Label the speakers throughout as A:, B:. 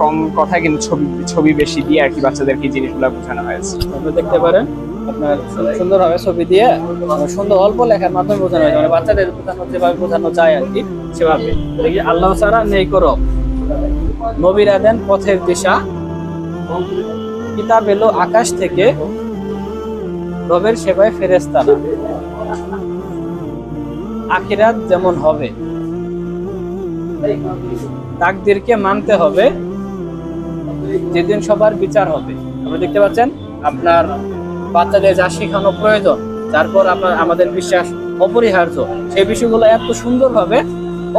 A: কম কথা কিন্তু ছবি ছবি বেশি দিয়ে আর কি বাচ্চাদেরকে জিনিসগুলো বোঝানো হয়েছে।
B: আপনি দেখতে পারেন, আপনার সুন্দরভাবে ছবি দিয়ে মানে সুন্দর অল্প লেখার মাধ্যমে বোঝানো হয়েছে। মানে বাচ্চাদের বোঝানো যেভাবে বোঝানো যায় আর কি, সেভাবে। দেখি আল্লাহ ছাড়া নেই করো নবীরা দেন পথের দিশা। কিতাব এলো আকাশ থেকে, রবের সেবায় ফেরেস্তারা আখিরাত যেমন হবে। তাকদিরকে মানতে হবে। যেদিন সবার বিচার হবে। আপনি দেখতে পাচ্ছেন, আপনার বাচ্চাদের যা শেখানো প্রয়োজন, তারপর আপনার আমাদের বিশ্বাস অপরিহার্য, সেই বিষয়গুলো এত সুন্দরভাবে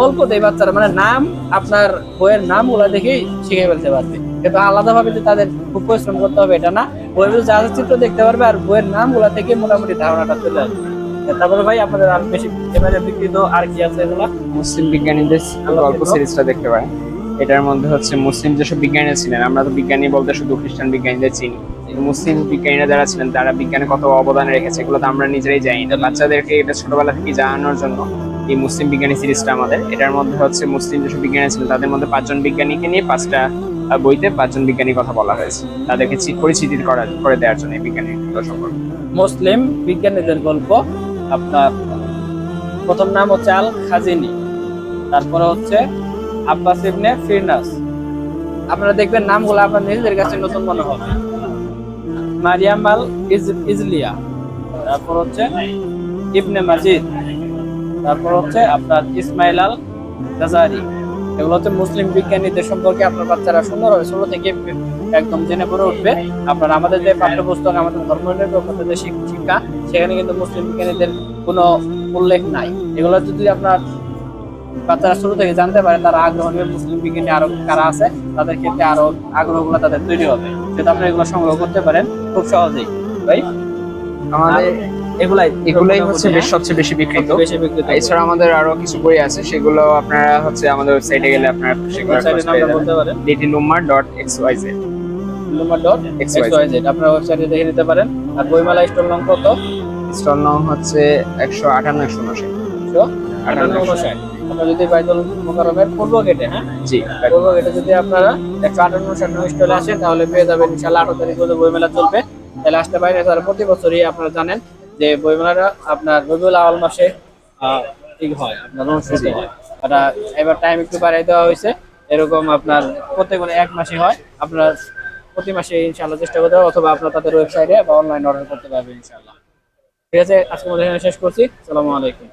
B: অল্পতেই বাচ্চারা মানে নাম, আপনার বইয়ের নামগুলো দেখেই শিখে ফেলতে পারবে। কিন্তু আলাদাভাবে যে তাদের খুব পরিশ্রম করতে হবে, এটা না। বইয়ের যা চিত্র দেখতে পারবে, আর বইয়ের নামগুলো থেকে মোটামুটি ধারণাটা চলে আসবে। তারপরে ভাই আপনাদের আর বেশি এবারে বিকৃত আর কি আছে এগুলা?
A: মুসলিম বিজ্ঞানীদের গল্প সিরিজটা দেখতে পারেন। এটার মধ্যে হচ্ছে মুসলিম যেসব বিজ্ঞানীরা ছিলেন আমরা তো বিজ্ঞানী বলতে শুধু খ্রিস্টান বিজ্ঞানীদের চিনি। মুসলিম বিজ্ঞানীরা যারা ছিলেন তারা বিজ্ঞানে কত অবদান রেখেছে এগুলো তো আমরা নিজেরাই জানি না। বাচ্চাদেরকে এটা ছোটবেলা থেকে জানানোর জন্য এই মুসলিম বিজ্ঞানী সিরিজটা আমাদের। এটার মধ্যে হচ্ছে মুসলিম যেসব বিজ্ঞানী ছিলেন তাদের মধ্যে পাঁচজন বিজ্ঞানীকে নিয়ে পাঁচটা বইতে পাঁচজন বিজ্ঞানীর কথা বলা হয়েছে। তাদেরকে পরিচিতি করা করে দেওয়ার জন্য এই বিজ্ঞানী সম্পর্কে।
B: মুসলিম বিজ্ঞানীদের গল্প আপনার প্রথম নাম হচ্ছে আল খাজিনি তারপরে হচ্ছে আব্বাস ইবনে ফিরনাস। আপনারা দেখবেন নামগুলো আপনার নিজেদের কাছে নতুন মনে হবে। মারিয়াম আল ইজ- ইজলিয়া তারপর হচ্ছে ইবনে মাজিদ, তারপর হচ্ছে আপনার ইসমাইল আল গাজারি এগুলো হচ্ছে মুসলিম বিজ্ঞানীদের সম্পর্কে আপনার বাচ্চারা সুন্দরভাবে ছোট থেকে একদম জেনে পড়ে উঠবে। আপনার আমাদের যে পাঠ্যপুস্তক, আমাদের ধর্ম নিরপেক্ষতা যে শিক্ষা, সেখানে কিন্তু মুসলিম বিজ্ঞানীদের কোনো উল্লেখ নাই। এগুলো যদি আপনার বাচ্চারা শুরু থেকে জানতে পারে, তারা আগ্রহ নিয়ে মুসলিম বিজ্ঞানী আরও কারা আছে, তাদের ক্ষেত্রে আরও আগ্রহগুলো তাদের তৈরি হবে। যেটা আপনি এগুলো সংগ্রহ করতে পারেন, খুব সহজেই। ভাই?
A: আমাদের
B: এগুলাই
A: এগুলাই হচ্ছে বেশ সবচেয়ে বেশি বিক্রিত। এছাড়া আমাদের আরও কিছু বই আছে সেগুলো আপনারা হচ্ছে আমাদের ওয়েবসাইটে গেলে আপনারা সেগুলো
B: বলতে পারেন।
A: লিটিলুম্মার dot X Y Z
B: Luma dot
A: XYZ
B: আপনার ওয়েবসাইটে দেখে নিতে পারেন। আর বইমেলা স্টোর নাম কত?
A: স্টল নং হচ্ছে একশো আটান্ন একশো উনষাট।
B: একশো আটান্ন উনষাট। আপনার যদি বাইদুল মোকারমের পূর্ব গেটে হ্যাঁ?
A: জি
B: পূর্ব গেটে যদি আপনারা একশো আটান্ন উনষাট স্টলে আসেন তাহলে পেয়ে যাবেন ইনশাল্লাহ আঠারো তারিখ পর্যন্ত বইমেলা চলবে। তাহলে আসতে পারেন এছাড়া প্রতি বছরই আপনারা জানেন যে বইমেলাটা আপনার রবিউল আওয়াল মাসে ঠিক হয় আপনার অনুষ্ঠিত হয়। এটা এবার টাইম একটু বাড়াই দেওয়া হয়েছে। এরকম আপনার প্রত্যেক এক মাসে হয়। আপনার প্রতি মাসে ইনশাল্লাহ চেষ্টা করতে হবে অথবা আপনার তাদের ওয়েবসাইটে বা অনলাইন অর্ডার করতে পারবেন ইনশাল্লাহ ঠিক আছে আজকে মধ্যে শেষ করছি। সালামু আলাইকুম।